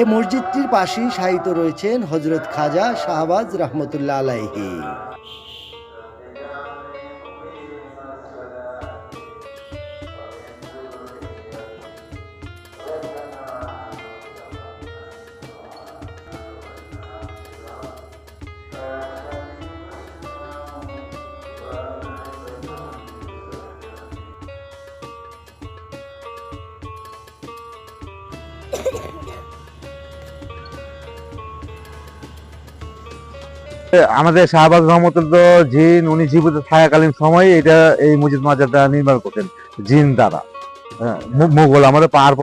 এই মসজিদটির পাশেই শায়িত রয়েছেন হজরত খাজা শাহবাজ রহমতুল্লাহ আলাইহি। আমাদের শাহবাজ রহমতুল্লাহ জিন উনি জীবিত থাকাকালীন সময় এটা এই মসজিদ মাজারটা নির্মাণ করতেন জিন দ্বারা। হ্যাঁ, মুঘল আমাদের পাহাড়